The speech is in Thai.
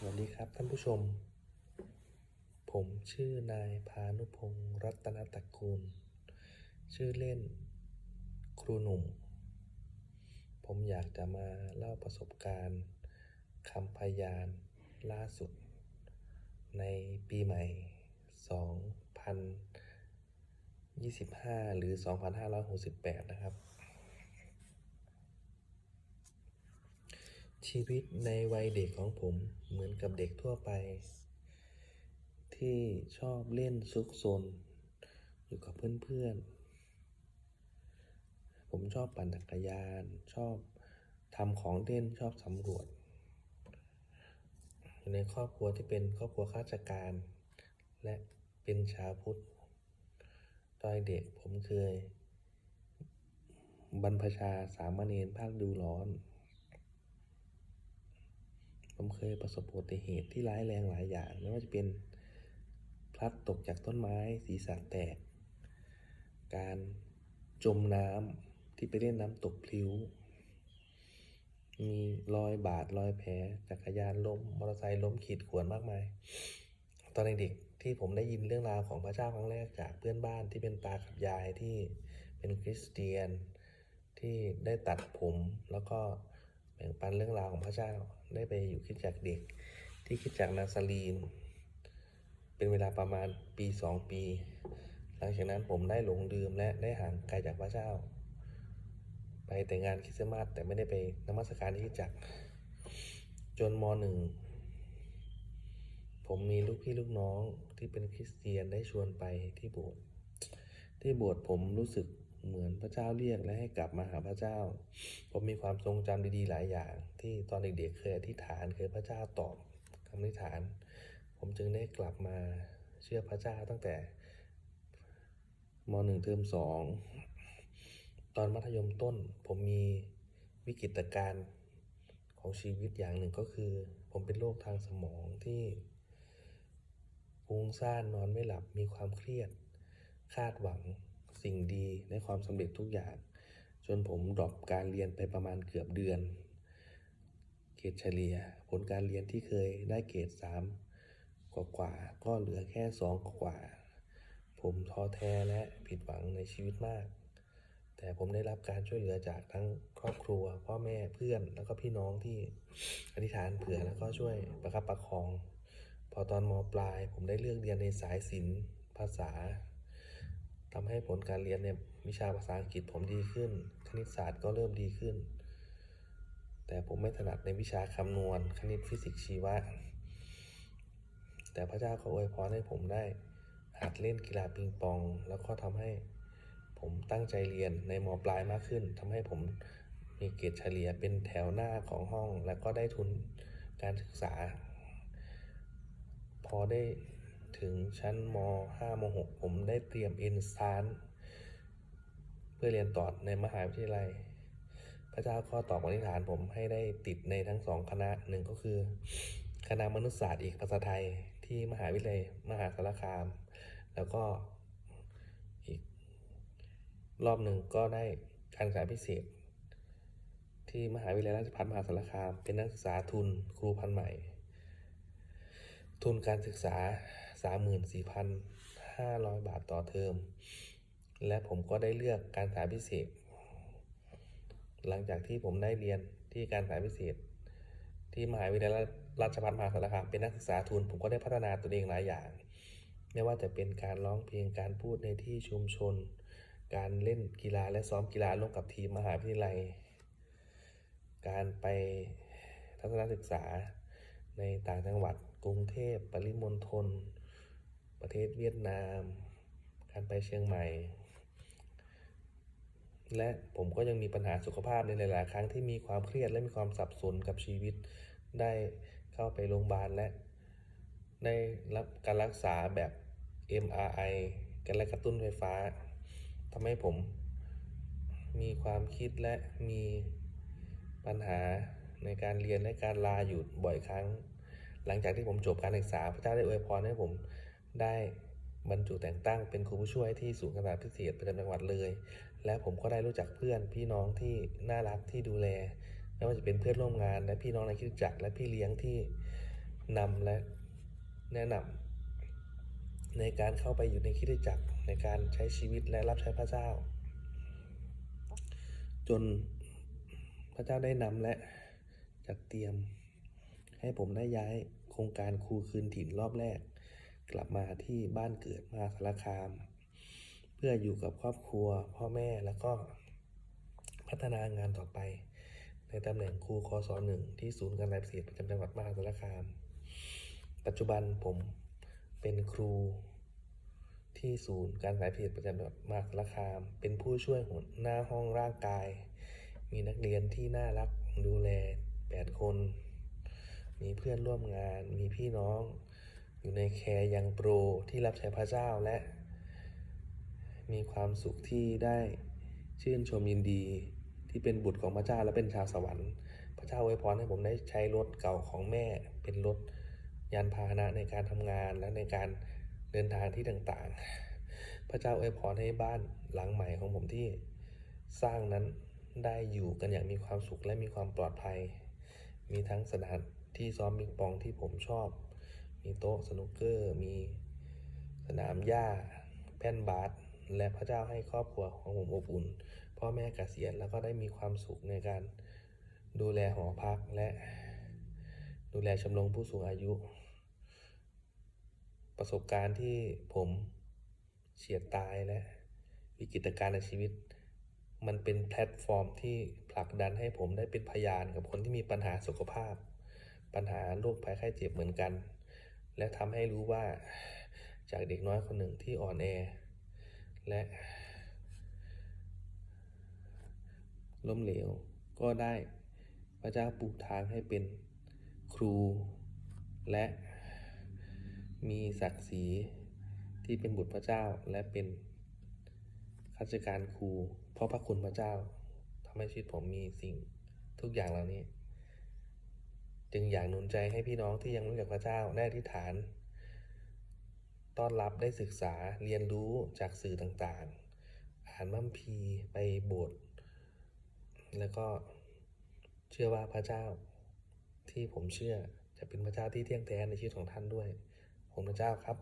สวัสดีครับท่านผู้ชม ผมชื่อนายพานุพงศ์รัตนตะกูล ชื่อเล่น ครูหนุ่ม ผมอยากจะมาเล่าประสบการณ์คำพยานล่าสุด ในปีใหม่ 2025 หรือ 2568 นะครับ ชีวิตในวัยเด็กของผมเหมือนกับเด็กทั่วไป ที่ชอบเล่นซุกซนอยู่กับเพื่อนๆ ผมชอบปั่นจักรยาน ชอบทำของเล่นชอบสำรวจ อยู่ในครอบครัวที่เป็นครอบครัวข้าราชการ และเป็นชาวพุทธตอนเด็กผมเคย บรรพชาสามเณรภาคดูร้อน ผมเคยประสบอุบัติเหตุที่ร้ายแรงหลายอย่าง ไม่ว่าจะเป็นพลัดตกจากต้นไม้ศีรษะแตก การจมน้ำที่ไปเล่นน้ำตกพลิ้ว มีรอยบาดรอยแผลจักรยานล้มมอเตอร์ไซค์ล้มขีดข่วนมากมาย ตอนเด็กๆที่ผมได้ยินเรื่องราวของพระเจ้าครั้งแรกจากเพื่อนบ้านที่เป็นตากับยายที่เป็นคริสเตียนที่ได้ตัดผมแล้วก็ แบ่งปันเรื่องราวของพระเจ้า ได้ไปอยู่คิดจักเด็ก ที่คิดจักนาซารีน เป็นเวลาประมาณปีสองปี หลังจากนั้นผมได้หลงดื่มและได้ห่างไกลจากพระเจ้า ไปแต่งงานคริสต์มาสแต่ไม่ได้ไปนมัสการที่คิดจักจนมหนึ่งผมมีลูกพี่ลูกน้องที่เป็นคริสเตียนได้ชวนไปที่โบสถ์ที่โบสถ์ผมรู้สึก เหมือนพระเจ้าเรียกและให้กลับมาหาพระเจ้า ผมมีความทรงจำดีๆหลายอย่าง ที่ตอนเด็กๆเคยอธิษฐานเคยพระเจ้าตอบคำอธิษฐาน ผมจึงได้กลับมาเชื่อพระเจ้าตั้งแต่มหนึ่งเทอมสองตอนมัธยมต้น ผมมีวิกฤตการณ์ของชีวิตอย่างหนึ่งก็คือ ผมเป็นโรคทางสมองที่ฟุ้งซ่านนอนไม่หลับมีความเครียด คาดหวัง สิ่งดีในความสำเร็จทุกอย่าง จนผมดรอปการเรียนไปประมาณเกือบเดือน เกรดเฉลี่ย ผลการเรียนที่เคยได้เกรดสามกว่ากว่าก็เหลือแค่สองกว่า ผมท้อแท้และผิดหวังในชีวิตมาก แต่ผมได้รับการช่วยเหลือจากทั้งครอบครัว พ่อแม่เพื่อนแล้วก็พี่น้องที่อธิษฐานเผื่อแล้วก็ช่วยประคับประคอง พอตอนมปลาย ผมได้เลือกเรียนในสายศิลป์ภาษา ทำให้ผลการเรียนในวิชาภาษาอังกฤษผมดีขึ้น คณิตศาสตร์ก็เริ่มดีขึ้น แต่ผมไม่ถนัดในวิชาคำนวณ คณิตฟิสิกส์ชีวะ แต่พระเจ้าก็อวยพรให้ผมได้หัดเล่นกีฬาปิงปอง แล้วก็ทำให้ผมตั้งใจเรียนในมปลายมากขึ้นทำให้ผมมีเกรดเฉลี่ยเป็นแถวหน้าของห้อง และก็ได้ทุนการศึกษา พอได้ ถึงชั้นม 5 ม 6 ผมได้เตรียมเอนซานเพื่อเรียนต่อในมหาวิทยาลัย พระเจ้าก็ตอบอธิษฐานผมให้ได้ติดในทั้งสองคณะหนึ่งก็คือ คณะมนุษยศาสตร์อีกภาษาไทยที่มหาวิทยาลัยมหาสารคาม แล้วก็อีกรอบหนึ่งก็ได้การศึกษาพิเศษ ที่มหาวิทยาลัยราชภัฏมหาสารคาม เป็นนักศึกษาทุนครูพันใหม่ ทุนการศึกษา 34,500 บาทต่อเทอม และผมก็ได้เลือกการศึกษาพิเศษ หลังจากที่ผมได้เรียนที่การศึกษาพิเศษ ที่มหาวิทยาลัยราชภัฏมหาสารคามเป็นนักศึกษาทุน ผมก็ได้พัฒนาตัวเองหลายอย่าง ไม่ว่าจะเป็นการร้องเพลงการพูดในที่ชุมชน การเล่นกีฬาและซ้อมกีฬาร่วมกับทีมมหาวิทยาลัย การไปทัศนศึกษาในต่างจังหวัดกรุงเทพปริมณฑล ประเทศเวียดนาม การไปเชียงใหม่ และผมก็ยังมีปัญหาสุขภาพในหลาย ๆ ครั้งที่มีความเครียดและมีความสับสนกับชีวิต ได้เข้าไปโรงพยาบาลและ ได้รับการรักษาแบบ MRI การกระตุ้นไฟฟ้าทำให้ผม มีความคิดและมีปัญหาในการเรียนและการลาอยู่บ่อยครั้ง หลังจากที่ผมจบการศึกษาพระเจ้าได้อวยพรให้ผม ได้บรรจุแต่งตั้งเป็นครูผู้ช่วยที่ศูนย์การศึกษาพิเศษประจำจังหวัดเลย และผมก็ได้รู้จักเพื่อนพี่น้องที่น่ารักที่ดูแลไม่ว่าจะเป็นเพื่อนร่วมงาน และพี่น้องในคริสตจักรและพี่เลี้ยงที่นำและแนะนำในการเข้าไปอยู่ในคริสตจักรในการใช้ชีวิตและรับใช้พระเจ้า จนพระเจ้าได้นำและจัดเตรียม ให้ผมได้ย้ายโครงการครูคืนถิ่นรอบแรก กลับมาที่บ้านเกิดมาสารคาม เพื่ออยู่กับครอบครัว พ่อแม่แล้วก็พัฒนางานต่อไป ในตำแหน่งครูคอสอหนึ่งที่ศูนย์การเกษตรประจำจังหวัดมหาสารคาม ปัจจุบันผมเป็นครูที่ศูนย์การสายเพศประจำจังหวัดมหาสารคาม เป็นผู้ช่วยหัวหน้าห้องร่างกาย มีนักเรียนที่น่ารักดูแล 8 คน มีเพื่อนร่วมงาน มีพี่น้อง อยู่ในแคร์ยังโปรที่รับใช้พระเจ้าและ มีความสุขที่ได้ชื่นชมยินดีที่เป็นบุตรของพระเจ้าและเป็นชาวสวรรค์ พระเจ้าอวยพรให้ผมได้ใช้รถเก่าของแม่ เป็นรถยานพาหนะในการทำงานและในการเดินทางที่ต่างๆ พระเจ้าอวยพรให้บ้านหลังใหม่ของผมที่สร้างนั้นได้อยู่กันอย่างมีความสุขและมีความปลอดภัย มีทั้งสถานที่ซ้อมปิงปองที่ผมชอบ มีโต๊ะสนุกเกอร์ มีสนามหญ้า แป้นบาสและพระเจ้าให้ครอบครัวของผมอบอุ่น พ่อแม่เกษียณแล้วก็ได้มีความสุขในการดูแลหอพักและดูแลชมรมผู้สูงอายุ ประสบการณ์ที่ผมเฉียดตายและวิกฤตการณ์ในชีวิต มันเป็นแพลตฟอร์มที่ผลักดันให้ผมได้เป็นพยานกับคนที่มีปัญหาสุขภาพ ปัญหาโรคภัยไข้เจ็บเหมือนกัน และทำให้รู้ว่าจากเด็กน้อยคนหนึ่งที่อ่อนแอ และล้มเหลว ก็ได้พระเจ้าปูทางให้เป็นครู และมีศักดิ์ศรีที่เป็นบุตรพระเจ้าและเป็นข้าราชการครู เพราะพระคุณพระเจ้าทำให้ชีวิตผมมีสิ่งทุกอย่างเหล่านี้ จึงอยากหนุนใจให้พี่น้องที่ยังไม่รู้จักพระเจ้าได้อธิษฐาน ต้อนรับได้ศึกษาเรียนรู้จากสื่อต่างๆ อ่านมัมพีไปโบสถ์แล้วก็เชื่อว่าพระเจ้าที่ผมเชื่อจะเป็นพระเจ้าที่เที่ยงแท้ในชีวิตของท่านด้วย ผมพระเจ้าครับ